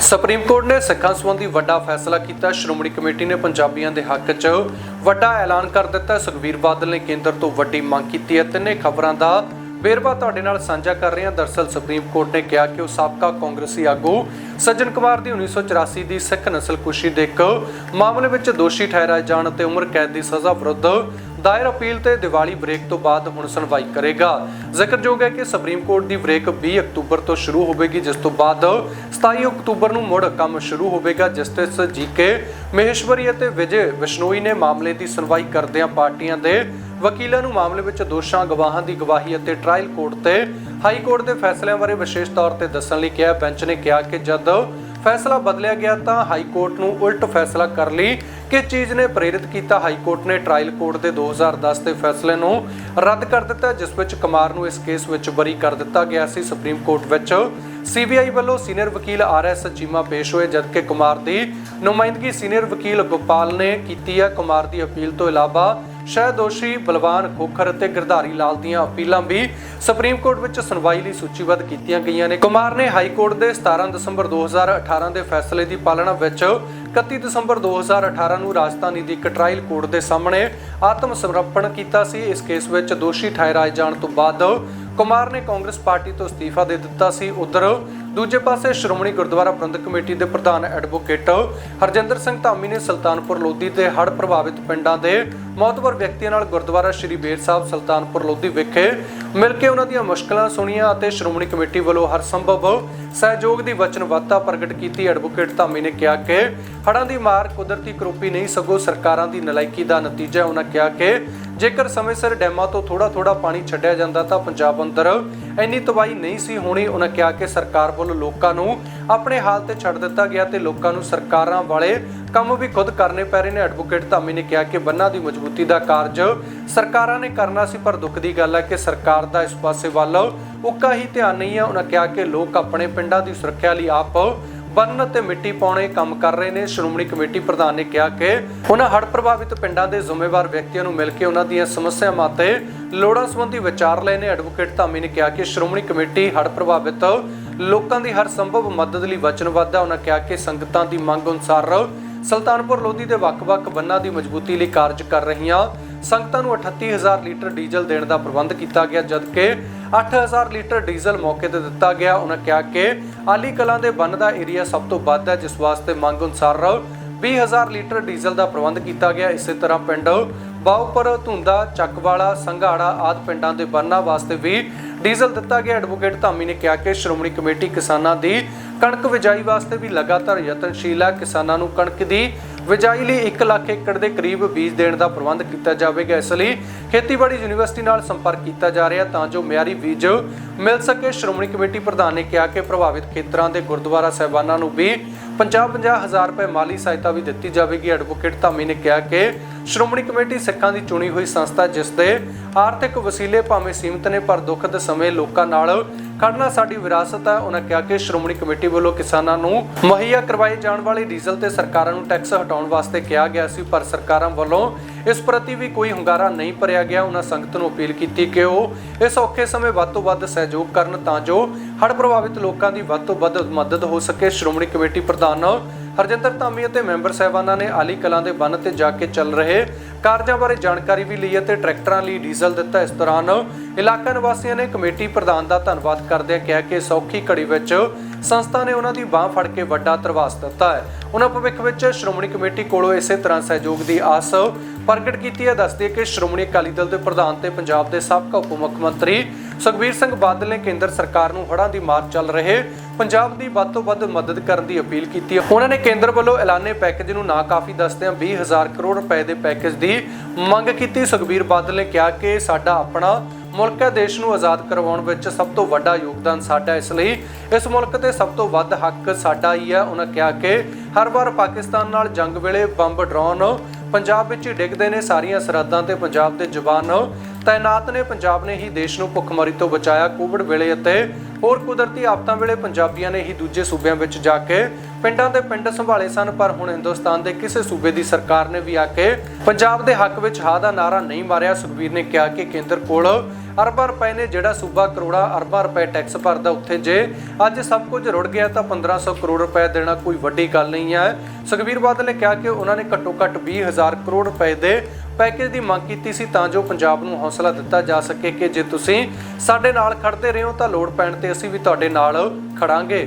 Supreme court ਨੇ ਸਿੱਖਾਂ ਸੰਬੰਧੀ ਵੱਡਾ ਫੈਸਲਾ ਕੀਤਾ। ਸ਼੍ਰੋਮਣੀ ਕਮੇਟੀ ਨੇ ਪੰਜਾਬੀਆਂ ਦੇ ਹੱਕ 'ਚ ਵੱਡਾ ਐਲਾਨ ਕਰ ਦਿੱਤਾ। ਸੁਖਵੀਰ ਬਾਦਲ ਨੇ ਕੇਂਦਰ ਤੋਂ ਵੱਡੀ ਮੰਗ ਕੀਤੀ ਹੈ। ਤਿੰਨੇ ਖਬਰਾਂ ਦਾ ਵੇਰਵਾ ਤੁਹਾਡੇ ਨਾਲ ਸਾਂਝਾ ਕਰ ਰਹੇ ਹਾਂ। ਦਰਸਲ ਸੁਪਰੀਮ ਕੋਰਟ ਨੇ ਕਿਹਾ ਕਿ ਉਹ ਸਾਬਕਾ ਕਾਂਗਰਸੀ ਆਗੂ ਸੱਜਣ ਕੁਮਾਰ ਦੀ 1984 ਦੀ ਸਿੱਖ ਨਸਲਕੁਸ਼ੀ ਦੇ ਇੱਕ ਮਾਮਲੇ ਵਿੱਚ ਦੋਸ਼ੀ ਠਹਿਰਾਏ ਜਾਣ ਅਤੇ ਉਮਰ ਕੈਦ ਦੀ ਸਜ਼ਾ ਵਿਰੁੱਧ ਦਾਇਰ ਅਪੀਲ ਤੇ ਦੀਵਾਲੀ ਬ੍ਰੇਕ ਤੋਂ ਬਾਅਦ ਹੁਣ ਸੁਣਵਾਈ ਕਰੇਗਾ। ਜ਼ਿਕਰਯੋਗ ਹੈ ਕਿ ਸੁਪਰੀਮ ਕੋਰਟ ਦੀ ਬ੍ਰੇਕ 20 ਅਕਤੂਬਰ ਤੋਂ ਸ਼ੁਰੂ ਹੋਵੇਗੀ, ਜਿਸ ਤੋਂ ਬਾਅਦ 27 ਅਕਤੂਬਰ ਨੂੰ ਮੁੜ ਕੰਮ ਸ਼ੁਰੂ ਹੋਵੇਗਾ ਜਸਟਿਸ ਜੀਕੇ ਮਹੇਸ਼ਵਰੀ ਅਤੇ ਵਿਜੇ ਵਿਸ਼ਨੋਈ ਨੇ ਮਾਮਲੇ ਦੀ ਸੁਣਵਾਈ ਕਰਦਿਆਂ ਪਾਰਟੀਆਂ ਦੇ ਵਕੀਲਾਂ ਨੂੰ ਮਾਮਲੇ ਵਿੱਚ ਦੋਸ਼ਾਂ, ਗਵਾਹਾਂ ਦੀ ਗਵਾਹੀ ਅਤੇ ਟ੍ਰਾਇਲ ਕੋਰਟ ਤੇ ਹਾਈ ਕੋਰਟ ਦੇ ਫੈਸਲਿਆਂ ਬਾਰੇ ਵਿਸ਼ੇਸ਼ ਤੌਰ ਤੇ ਦੱਸਣ ਲਈ ਕਿਹਾ। ਬੈਂਚ ਨੇ ਕਿਹਾ ਕਿ ਜਦ ਫੈਸਲਾ ਬਦਲਿਆ ਗਿਆ ਤਾਂ ਹਾਈ ਕੋਰਟ ਨੂੰ ਉਲਟ ਫੈਸਲਾ ਕਰ ਲਈ। ਕਿ ਚੀਜ਼ ਨੇ ਪ੍ਰੇਰਿਤ ਕੀਤਾ? ਹਾਈ ਕੋਰਟ ਨੇ ਟ੍ਰਾਇਲ ਕੋਰਟ ਦੇ 2010 ਦੇ ਫੈਸਲੇ ਨੂੰ ਰੱਦ ਕਰ ਦਿੱਤਾ, ਜਿਸ ਵਿੱਚ ਕੁਮਾਰ ਨੂੰ ਇਸ ਕੇਸ ਵਿੱਚ ਬਰੀ ਕਰ ਦਿੱਤਾ ਗਿਆ ਸੀ ਸੁਪਰੀਮ ਕੋਰਟ ਵਿੱਚ। ਸੀਬੀਆਈ ਵੱਲੋਂ ਸੀਨੀਅਰ ਵਕੀਲ ਆਰ ਐਸ ਚੀਮਾ ਪੇਸ਼ ਹੋਏ, ਜਦਕਿ ਕੁਮਾਰ ਦੀ ਨੁਮਾਇੰਦਗੀ ਸੀਨੀਅਰ ਵਕੀਲ ਗੋਪਾਲ ਨੇ ਕੀਤੀ ਹੈ। ਕੁਮਾਰ ਦੀ ਅਪੀਲ ਤੋਂ ਇਲਾਵਾ ਸ਼ਾਇਦ ਦੋਸ਼ੀ ਬਲਵਾਨ ਖੋਖਰ ਅਤੇ ਗਿਰਧਾਰੀ ਲਾਲ ਦੀਆਂ ਅਪੀਲਾਂ ਵੀ ਸੁਪਰੀਮ ਕੋਰਟ ਵਿੱਚ ਸੁਣਵਾਈ ਲਈ ਸੂਚੀਬੱਧ ਕੀਤੀਆਂ ਗਈਆਂ ਨੇ। ਕੁਮਾਰ ਨੇ ਹਾਈ ਕੋਰਟ ਦੇ 17 ਦਸੰਬਰ 2018 ਦੇ ਫੈਸਲੇ ਦੀ ਪਾਲਣਾ ਵਿੱਚ 31 ਦਸੰਬਰ 2018 ਨੂੰ ਰਾਜਧਾਨੀ ਦੀ ਇੱਕ ਟ੍ਰਾਇਲ ਕੋਰਟ ਦੇ ਸਾਹਮਣੇ ਆਤਮ ਸਮਰਪਣ ਕੀਤਾ ਸੀ। ਇਸ ਕੇਸ ਵਿੱਚ ਦੋਸ਼ੀ ਠਹਿਰਾਏ ਜਾਣ ਤੋਂ ਬਾਅਦ ਕੁਮਾਰ ਨੇ ਕਾਂਗਰਸ ਪਾਰਟੀ ਤੋਂ ਅਸਤੀਫਾ ਦੇ ਦਿੱਤਾ ਸੀ। ਉਧਰ ਦੂਜੇ ਪਾਸੇ ਸ਼੍ਰੋਮਣੀ ਗੁਰਦੁਆਰਾ ਪ੍ਰਬੰਧਕ ਕਮੇਟੀ ਦੇ ਪ੍ਰਧਾਨ ਐਡਵੋਕੇਟ ਹਰਜਿੰਦਰ ਸਿੰਘ ਧਾਮੀ ਨੇ ਸੁਲਤਾਨਪੁਰ ਲੋਧੀ ਤੇ ਹੜ੍ਹ ਪ੍ਰਭਾਵਿਤ ਪਿੰਡਾਂ ਦੇ ਮੌਤਬਰ ਵਿਅਕਤੀਆਂ ਨਾਲ ਗੁਰਦੁਆਰਾ ਸ਼੍ਰੀ ਬੇਰ ਸਾਹਿਬ ਸੁਲਤਾਨਪੁਰ ਲੋਧੀ ਵਿਖੇ ਮਿਲ ਕੇ ਉਹਨਾਂ ਦੀਆਂ ਮੁਸ਼ਕਲਾਂ ਸੁਣੀਆਂ ਅਤੇ ਸ਼੍ਰੋਮਣੀ ਕਮੇਟੀ ਵੱਲੋਂ ਹਰ ਸੰਭਵ ਸਹਿਯੋਗ ਦੀ ਵਚਨਬੱਧਤਾ ਪ੍ਰਗਟ ਕੀਤੀ। ਐਡਵੋਕੇਟ ਧਾਮੀ ਨੇ ਕਿਹਾ ਕਿ ਹੜ੍ਹਾਂ ਦੀ ਮਾਰ ਕੁਦਰਤੀ ਕਰੋਪੀ ਨਹੀਂ, ਸਗੋਂ ਸਰਕਾਰਾਂ ਦੀ ਨਲਾਇਕੀ ਦਾ ਨਤੀਜਾ ਹੈ। ਉਹਨਾਂ ਕਿਹਾ ਕਿ ਜੇਕਰ ਸਮੇਂ ਸਿਰ ਡੈਮਾਂ ਤੋਂ ਥੋੜਾ ਥੋੜਾ ਪਾਣੀ ਛੱਡਿਆ ਜਾਂਦਾ ਤਾਂ ਪੰਜਾਬ ਅੰਦਰ ਇੰਨੀ ਤਬਾਹੀ ਨਹੀਂ ਸੀ ਹੋਣੀ। ਉਹਨਾਂ ਕਿਹਾ ਕਿ ਸਰਕਾਰ ਵੱਲੋਂ ਲੋਕਾਂ ਨੂੰ ਆਪਣੇ ਹਾਲ ਤੇ ਛੱਡ ਦਿੱਤਾ ਗਿਆ ਤੇ ਲੋਕਾਂ ਨੂੰ ਸਰਕਾਰਾਂ ਵਾਲੇ ਕੰਮ ਵੀ ਖੁਦ ਕਰਨੇ ਪੈ ਰਹੇ ਨੇ। ਐਡਵੋਕੇਟ ਧਾਮੀ ਨੇ ਕਿਹਾ ਕਿ ਬੰਨਾਂ ਦੀ ਮਜ਼ਬੂਤੀ ਦਾ ਕਾਰਜ ਸਰਕਾਰਾਂ ਨੇ ਕਰਨਾ ਸੀ, ਪਰ ਦੁੱਖ ਦੀ ਗੱਲ ਹੈ ਕਿ ਸਰਕਾਰ ਦਾ ਇਸ ਪਾਸੇ ਵੱਲ ਉੱਕਾ ਹੀ ਧਿਆਨ ਨਹੀਂ ਹੈ। ਉਹਨਾਂ ਕਿਹਾ ਕਿ ਲੋਕ ਆਪਣੇ ਪਿੰਡਾਂ ਦੀ ਸੁਰੱਖਿਆ ਲਈ ਆਪ ਬੰਨ ਤੇ ਮਿੱਟੀ ਪਾਉਣੇ ਕੰਮ ਕਰ ਰਹੇ ਨੇ। ਸ਼੍ਰੋਮਣੀ ਕਮੇਟੀ ਪ੍ਰਧਾਨ ਨੇ ਕਿਹਾ ਕਿ ਉਹਨਾਂ ਹੜ੍ਹ ਪ੍ਰਭਾਵਿਤ ਪਿੰਡਾਂ ਦੇ ਜ਼ਿੰਮੇਵਾਰ ਵਿਅਕਤੀਆਂ ਨੂੰ ਮਿਲ ਕੇ ਉਹਨਾਂ ਦੀਆਂ ਸਮੱਸਿਆਵਾਂ ਤੇ ਲੋੜਾਂ ਸੰਬੰਧੀ ਵਿਚਾਰ ਲਏ ਨੇ। ਐਡਵੋਕੇਟ ਧਾਮੀ ਨੇ ਕਿਹਾ ਕਿ ਸ਼੍ਰੋਮਣੀ ਕਮੇਟੀ ਹੜ੍ਹ ਪ੍ਰਭਾਵਿਤ ਲੋਕਾਂ ਦੀ ਹਰ ਸੰਭਵ ਮਦਦ ਲਈ ਵਚਨਬੱਧ ਹੈ। ਉਹਨਾਂ ਕਿਹਾ ਕਿ ਸੰਗਤਾਂ ਦੀ ਮੰਗ ਅਨੁਸਾਰ ਸੁਲਤਾਨਪੁਰ ਲੋਧੀ ਦੇ ਵੱਖ-ਵੱਖ ਬੰਨਾਂ ਦੀ ਮਜ਼ਬੂਤੀ ਲਈ ਕਾਰਜ ਕਰ ਰਹੀਆਂ ਸੰਗਤਾਂ ਨੂੰ 38000 ਲੀਟਰ ਡੀਜ਼ਲ ਦੇਣ ਦਾ ਪ੍ਰਬੰਧ ਕੀਤਾ ਗਿਆ, ਜਦਕਿ 8000 ਲੀਟਰ ਡੀਜ਼ਲ ਮੌਕੇ ਤੇ ਦਿੱਤਾ ਗਿਆ। ਉਹਨਾਂ ਕਿਹਾ ਕਿ ਆਲੀ ਕਲਾਂ ਦੇ ਬੰਨ ਦਾ ਏਰੀਆ ਸਭ ਤੋਂ ਵੱਧ ਹੈ, ਜਿਸ ਵਾਸਤੇ ਮੰਗ ਅਨੁਸਾਰ 20000 ਲੀਟਰ ਡੀਜ਼ਲ ਦਾ ਪ੍ਰਬੰਧ ਕੀਤਾ ਗਿਆ। ਇਸੇ ਤਰ੍ਹਾਂ ਪਿੰਡ ਬਾਉਪਰ, ਧੁੰਦਾ, ਚੱਕਵਾਲਾ, ਸੰਘਾੜਾ ਆਦ ਪਿੰਡਾਂ ਦੇ ਬੰਨਾਂ ਵਾਸਤੇ ਵੀ ਡੀਜ਼ਲ ਦਿੱਤਾ ਗਿਆ। ਐਡਵੋਕੇਟ ਧਾਮੀ ਨੇ ਕਿਹਾ ਕਿ ਸ਼੍ਰੋਮਣੀ ਕਮੇਟੀ ਕਿਸਾਨਾਂ ਦੀ ਕਣਕ ਬਿਜਾਈ ਵਾਸਤੇ ਵੀ ਲਗਾਤਾਰ ਯਤਨਸ਼ੀਲ ਹੈ। ਕਿਸਾਨਾਂ ਨੂੰ ਕਣਕ ਦੀ ਬਿਜਾਈ ਲਈ 1 ਲੱਖ ਏਕੜ ਦੇ ਕਰੀਬ ਬੀਜ ਦੇਣ ਦਾ ਪ੍ਰਬੰਧ ਕੀਤਾ ਜਾਵੇਗਾ। ਇਸ ਲਈ ਖੇਤੀਬਾੜੀ ਯੂਨੀਵਰਸਿਟੀ ਨਾਲ ਸੰਪਰਕ ਕੀਤਾ ਜਾ ਰਿਹਾ ਤਾਂ ਜੋ ਮਿਆਰੀ ਬੀਜ ਮਿਲ ਸਕੇ। ਸ਼੍ਰੋਮਣੀ ਕਮੇਟੀ ਪ੍ਰਧਾਨ ਨੇ ਕਿਹਾ ਕਿ ਪ੍ਰਭਾਵਿਤ ਖੇਤਰਾਂ ਦੇ ਗੁਰਦੁਆਰਾ ਸਾਹਿਬਾਨਾਂ ਨੂੰ ਵੀ 50-50 ਹਜ਼ਾਰ ਰੁਪਏ ਮਾਲੀ ਸਹਾਇਤਾ ਵੀ ਦਿੱਤੀ ਜਾਵੇਗੀ। ਐਡਵੋਕੇਟ ਧਾਮੀ ਨੇ ਕਿਹਾ ਕਿ ਸ਼੍ਰੋਮਣੀ ਕਮੇਟੀ ਸਿੱਖਾਂ ਦੀ ਚੁਣੀ ਹੋਈ ਸੰਸਥਾ, ਜਿਸ ਦੇ ਆਰਥਿਕ ਵਸੀਲੇ ਭਾਵੇਂ ਸੀਮਤ ਨੇ, ਪਰ ਦੁੱਖ ਦੇ ਸਮੇਂ ਲੋਕਾਂ ਨਾਲ ਖੜਨਾ ਸਾਡੀ ਵਿਰਾਸਤ ਹੈ। ਉਹਨਾਂ ਕਿਹਾ ਕਿ ਸ਼੍ਰੋਮਣੀ ਕਮੇਟੀ ਵੱਲੋਂ ਕਿਸਾਨਾਂ ਨੂੰ ਮੁਹੱਈਆ ਕਰਵਾਏ ਜਾਣ ਵਾਲੇ ਡੀਜ਼ਲ ਤੇ ਸਰਕਾਰਾਂ ਨੂੰ ਟੈਕਸ ਹਟਾਉਣ ਵਾਸਤੇ ਕਿਹਾ ਗਿਆ ਸੀ, ਪਰ ਸਰਕਾਰਾਂ ਵੱਲੋਂ ਇਸ ਪ੍ਰਤੀ ਵੀ ਕੋਈ ਹੁੰਗਾਰਾ ਨਹੀਂ ਭਰਿਆ ਗਿਆ। ਉਹਨਾਂ ਸੰਗਤ ਨੂੰ ਅਪੀਲ ਕੀਤੀ ਕਿ ਉਹ ਇਸ ਔਖੇ ਸਮੇਂ ਵੱਧ ਤੋਂ ਵੱਧ ਸਹਿਯੋਗ ਕਰਨ, ਤਾਂ ਜੋ ਹੜ੍ਹ ਪ੍ਰਭਾਵਿਤ ਲੋਕਾਂ ਦੀ ਵੱਧ ਤੋਂ ਵੱਧ ਮਦਦ ਹੋ ਸਕੇ। ਸ਼੍ਰੋਮਣੀ ਕਮੇਟੀ ਪ੍ਰਧਾਨ ਹਰਜਿੰਦਰ ਧਾਮੀ ਅਤੇ ਮੈਂਬਰ ਸਾਹਿਬਾਨਾਂ ਨੇ ਆਲੀ ਕਲਾਂ ਦੇ ਬੰਨ ਤੇ ਜਾ ਕੇ ਚੱਲ ਰਹੇ ਕਾਰਜਾਂ ਬਾਰੇ ਜਾਣਕਾਰੀ ਵੀ ਲਈ ਅਤੇ ਟਰੈਕਟਰਾਂ ਲਈ ਡੀਜ਼ਲ ਦਿੱਤਾ ਇਸ ਦੌਰਾਨ। ਇਲਾਕਾ ਨਿਵਾਸੀਆਂ ਨੇ ਕਮੇਟੀ ਪ੍ਰਧਾਨ ਦਾ ਧੰਨਵਾਦ ਕਰਦਿਆਂ ਕਿਹਾ ਕਿ ਸੌਖੀ ਘੜੀ ਵਿੱਚ ਸੰਸਥਾ ਨੇ ਉਹਨਾਂ ਦੀ ਬਾਹ ਫੜ ਕੇ ਵੱਡਾ ਤਰਵਾਸ ਦਿੱਤਾ ਹੈ। ਉਹਨਾਂ ਭਵਿੱਖ ਵਿੱਚ ਸ਼੍ਰੋਮਣੀ ਕਮੇਟੀ ਕੋਲੋਂ ਇਸੇ ਤਰ੍ਹਾਂ ਸਹਿਯੋਗ ਦੀ ਆਸ ਪ੍ਰਗਟ ਕੀਤੀ ਹੈ। ਦੱਸਦੇ ਕਿ ਸ਼੍ਰੋਮਣੀ ਅਕਾਲੀ ਦਲ ਦੇ ਪ੍ਰਧਾਨ ਤੇ ਪੰਜਾਬ ਦੇ ਸਾਬਕਾ ਉਪ ਮੁੱਖ ਮੰਤਰੀ ਸੁਖਬੀਰ ਸਿੰਘ ਬਾਦਲ ਨੇ ਕੇਂਦਰ ਸਰਕਾਰ ਨੂੰ ਹੜ੍ਹਾਂ ਦੀ ਮਾਰ ਚੱਲ ਰਹੇ ਪੰਜਾਬ ਦੀ ਵੱਧ ਤੋਂ ਵੱਧ ਮਦਦ ਕਰਨ ਦੀ ਅਪੀਲ ਕੀਤੀ ਹੈ। ਉਹਨਾਂ ਨੇ ਕੇਂਦਰ ਵੱਲੋਂ ਐਲਾਨੇ ਪੈਕੇਜ ਨੂੰ ਨਾ ਕਾਫੀ ਦੱਸਦਿਆਂ 20000 ਕਰੋੜ ਰੁਪਏ ਦੇ ਪੈਕੇਜ ਦੀ ਮੰਗ ਕੀਤੀ। ਸੁਖਬੀਰ ਬਾਦਲ ਨੇ ਕਿਹਾ ਕਿ ਸਾਡਾ ਆਪਣਾ ਮੁਲਕ ਹੈ, ਦੇਸ਼ ਨੂੰ ਆਜ਼ਾਦ ਕਰਵਾਉਣ ਵਿੱਚ ਸਭ ਤੋਂ ਵੱਡਾ ਯੋਗਦਾਨ ਸਾਡਾ ਇਸ ਲਈ। ਇਸ ਮੁਲਕ ਤੇ ਸਭ ਤੋਂ ਵੱਧ ਹੱਕ ਸਾਡਾ ਹੀ ਹੈ, ਉਹਨਾਂ ਕਿਹਾ ਕਿ ਹਰ ਵਾਰ ਪਾਕਿਸਤਾਨ ਨਾਲ ਜੰਗ ਵੇਲੇ ਬੰਬ ਡਰੋਨ ਪੰਜਾਬ ਵਿੱਚ ਡਿੱਗਦੇ ਨੇ ਸਾਰੀਆਂ ਸਰਹੱਦਾਂ ਤੇ ਪੰਜਾਬ ਦੇ ਜਵਾਨ। ਤਾਇਨਾਤ ਨੇ, ਪੰਜਾਬ ਨੇ ਹੀ ਦੇਸ਼ ਨੂੰ ਭੁੱਖਮਰੀ ਤੋਂ ਬਚਾਇਆ ਕੋਵਿਡ ਵੇਲੇ ਅਤੇ ਹੋਰ ਕੁਦਰਤੀ ਆਫਤਾਂ ਵੇਲੇ ਪੰਜਾਬੀਆਂ ਨੇ ਹੀ ਦੂਜੇ ਸੂਬਿਆਂ ਵਿੱਚ ਜਾ ਕੇ ਪਿੰਡਾਂ ਦੇ ਪਿੰਡ ਸੰਭਾਲੇ ਸਨ, ਪਰ ਹੁਣ ਹਿੰਦੁਸਤਾਨ ਦੇ ਕਿਸੇ ਸੂਬੇ ਦੀ ਸਰਕਾਰ ਨੇ ਵੀ ਆ ਕੇ ਪੰਜਾਬ ਦੇ ਹੱਕ ਵਿੱਚ ਹਾਂ ਦਾ ਨਾਰਾ ਨਹੀਂ ਮਾਰਿਆ। ਸੁਖਬੀਰ ਨੇ ਕਿਹਾ ਕਿ ਕੇਂਦਰ ਕੋਲ ਅਰਬਾਂ ਰੁਪਏ ਨੇ ਜਿਹੜਾ ਸੂਬਾ ਕਰੋੜਾਂ ਅਰਬਾਂ ਰੁਪਏ ਟੈਕਸ ਭਰਦਾ ਉੱਥੇ ਜੇ। ਅੱਜ ਸਭ ਕੁਝ ਰੁੜ ਗਿਆ ਤਾਂ 1500 ਕਰੋੜ ਰੁਪਏ ਦੇਣਾ ਕੋਈ ਵੱਡੀ ਗੱਲ ਨਹੀਂ ਹੈ। ਸੁਖਬੀਰ ਬਾਦਲ ਨੇ ਕਿਹਾ ਕਿ ਉਹਨਾਂ ਨੇ ਘੱਟੋ ਘੱਟ 20000 ਕਰੋੜ ਰੁਪਏ ਦੇ ਪੈਕੇਜ ਦੀ ਮੰਗ ਕੀਤੀ ਸੀ ਤਾਂ ਜੋ ਪੰਜਾਬ ਨੂੰ ਹੌਸਲਾ ਦਿੱਤਾ ਜਾ ਸਕੇ ਕਿ ਜੇ ਤੁਸੀਂ ਸਾਡੇ ਨਾਲ ਖੜਦੇ ਰਹੇ ਹੋ ਤਾਂ ਲੋੜ ਪੈਣ ਤੇ ਅਸੀਂ ਵੀ ਤੁਹਾਡੇ ਨਾਲ ਖੜਾਂਗੇ।